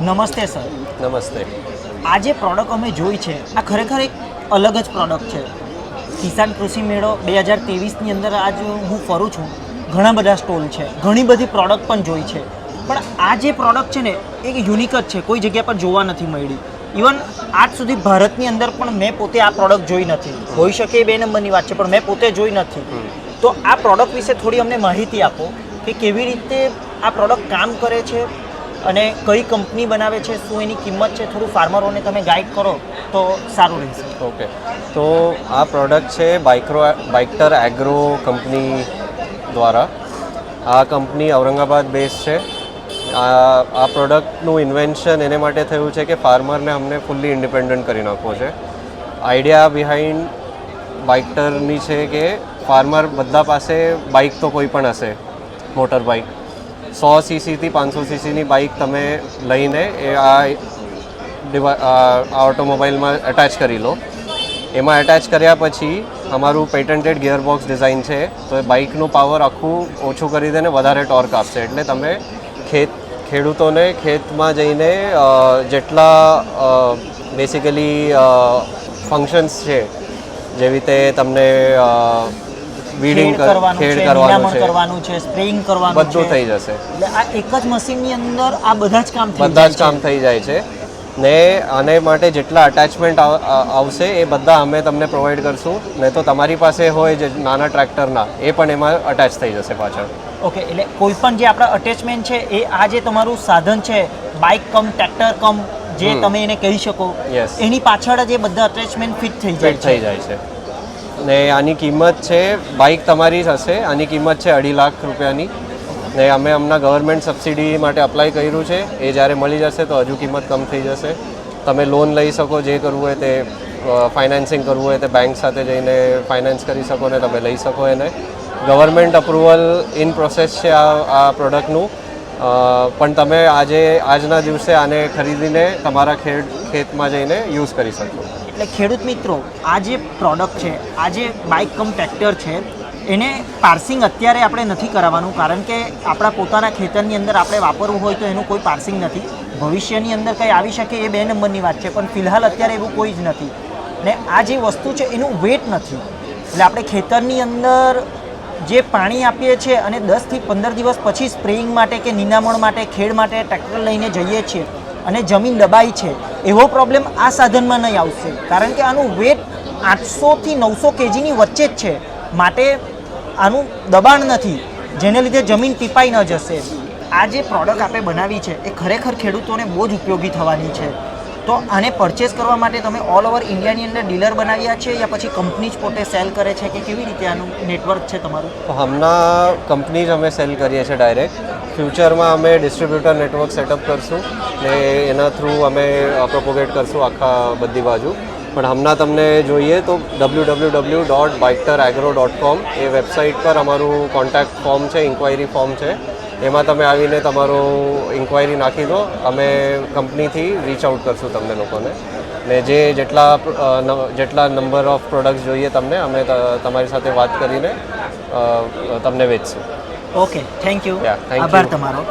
નમસ્તે સર. નમસ્તે. આ જે પ્રોડક્ટ અમે જોઈ છે આ ખરેખર એક અલગ જ પ્રોડક્ટ છે. કિસાન કૃષિ મેળો બે હજારની અંદર આજ હું ફરું છું. ઘણા બધા સ્ટોલ છે. ઘણી બધી પ્રોડક્ટ પણ જોઈ છે. પણ આ જે પ્રોડક્ટ છે ને એ યુનિક જ છે. કોઈ જગ્યા પર જોવા નથી મળી. ઇવન આજ સુધી ભારતની અંદર પણ મેં પોતે આ પ્રોડક્ટ જોઈ નથી. હોઈ શકે એ બે નંબરની વાત છે પણ મેં પોતે જોઈ નથી. તો આ પ્રોડક્ટ વિશે થોડી અમને માહિતી આપો કે કેવી રીતે આ પ્રોડક્ટ કામ કરે છે અને કઈ કંપની બનાવે છે, શું એની કિંમત છે, થોડું ફાર્મરોને તમે ગાઈડ કરો તો સારું રહેશે. ઓકે. તો આ પ્રોડક્ટ છે બાઇક્રો, બાઇક્ટર એગ્રો કંપની દ્વારા. આ કંપની ઔરંગાબાદ બેઝ છે. આ આ પ્રોડક્ટનું ઇન્વેન્શન એને માટે થયું છે કે ફાર્મરને અમને ફૂલ્લી ઇન્ડિપેન્ડન્ટ કરી નાખવો છે. આઈડિયા બિહાઇન્ડ બાઇક્ટરની છે કે ફાર્મર બધા પાસે બાઇક તો કોઈ પણ હશે મોટર બાઇક સો સીસીથી પાંચસો સીસીની બાઇક તમે લઈને એ આ ડિવા- ઓટોમોબાઈલમાં એટેચ કરી લો. એમાં એટેચ કર્યા પછી અમારું પેટન્ટેડ ગિયરબોક્સ ડિઝાઇન છે, તો એ બાઇકનું પાવર આખું ઓછું કરી દેને વધારે ટોર્ક આપશે. એટલે તમે ખેત, ખેડૂતોને ખેતમાં જઈને જેટલા બેસિકલી ફંક્શન્સ છે, જેવી રીતે તમને વીડિંગ કરવાનું છે કરવાનું નિરામણ છે. કરવાનું છે સ્પ્રેઇંગ કરવાનું બધું થઈ જશે. એટલે આ એક જ મશીનની અંદર આ બધા જ કામ બધા જ કામ થઈ જાય છે. ને આને માટે જેટલા અટેચમેન્ટ આવશે એ બધા અમે તમને પ્રોવાઈડ કરશું. ને તો તમારી પાસે હોય જે નાના ટ્રેક્ટરના એ પણ એમાં અટેચ થઈ જશે પાછળ. ઓકે એટલે કોઈ પણ જે આપણા અટેચમેન્ટ છે એ આ જે તમારું સાધન છે બાઇક કમ ટ્રેક્ટર કમ જે તમે એને કહી શકો. એની પાછળ જ એ બધા અટેચમેન્ટ ફિટ થઈ જાય થઈ જાય છે. ને આની કિંમત છે બાઇક તમારી હશે. આની કિંમત છે અઢી લાખ રૂપિયાની. ને અમે હમણાં ગવર્મેન્ટ સબસિડી માટે અપ્લાય કર્યું છે. એ જ્યારે મળી જશે તો હજુ કિંમત કમ થઈ જશે. તમે લોન લઈ શકો, જે કરવું હોય તે ફાઇનાન્સિંગ કરવું હોય તે બેંક સાથે જઈને ફાઇનાન્સ કરી શકો ને તમે લઈ શકો એને. ગવર્મેન્ટ અપ્રુવલ ઇન પ્રોસેસ છે આ આ પ્રોડક્ટનું પણ તમે આજે, આજના દિવસે આને ખરીદીને તમારા ખેડ, ખેતમાં જઈને યુઝ કરી શકો. એટલે ખેડૂત મિત્રો, આ જે પ્રોડક્ટ છે, આ જે બાઇક કમ ટ્રેક્ટર છે, એને પાર્સિંગ અત્યારે આપણે નથી કરાવવાનું કારણ કે આપણા પોતાના ખેતરની અંદર આપણે વાપરવું હોય તો એનું કોઈ પાર્સિંગ નથી. ભવિષ્યની અંદર કંઈ આવી શકે એ બે નંબરની વાત છે, પણ ફિલહાલ અત્યારે એવું કોઈ જ નથી. ને આ જે વસ્તુ છે, એનું વેટ નથી. એટલે આપણે ખેતરની અંદર જે પાણી આપીએ છીએ અને દસથી પંદર દિવસ પછી સ્પ્રેઇંગ માટે કે નિનામણ માટે, ખેડ માટે ટ્રેક્ટર લઈને જઈએ છીએ અને જમીન દબાઈ છે, એવો પ્રોબ્લેમ આ સાધનમાં નહીં આવશે. કારણ કે આનું વેટ આઠસોથી નવસો કેજીની વચ્ચે જ છે. માટે આનું દબાણ નથી, જેને લીધે જમીન ટીપાઈ ન જશે. આ જે પ્રોડક્ટ આપણે બનાવી છે, એ ખરેખર ખેડૂતોને બહુ જ ઉપયોગી થવાની છે. તો આને પરચેસ કરવા માટે તમે ઓલ ઓવર ઇન્ડિયાની અંદર ડીલર બનાવ્યા છે યા પછી કંપની જ પોતે સેલ કરે છે કે કેવી રીતે આનું નેટવર્ક છે તમારું? હમણાં કંપની જ અમે સેલ કરીએ છીએ ડાયરેક્ટ ફ્યુચરમાં અમે ડિસ્ટ્રીબ્યુટર નેટવર્ક સેટઅપ કરશું ને એના થ્રુ અમે પ્રોપોગેટ કરશું આખા બધી બાજુ. પણ હમણાં તમને જોઈએ તો ડબલ્યુ ડબલ્યુ ડોટ બાઇક્ટર એગ્રો ડોટ કોમ એ વેબસાઇટ પર અમારું કોન્ટેક્ટ ફોર્મ છે ઇન્ક્વાયરી ફોર્મ છે. એમાં તમે આવીને તમારો ઇન્ક્વાયરી નાખી દો. અમે કંપનીથી રીચ આઉટ કરશું તમને લોકોને. ને જે જેટલા જેટલા નંબર ઓફ પ્રોડક્ટ્સ જોઈએ તમને અમે તમારી સાથે વાત કરીને તમને વેચશું. Okay thank you thank you આભાર તમારો.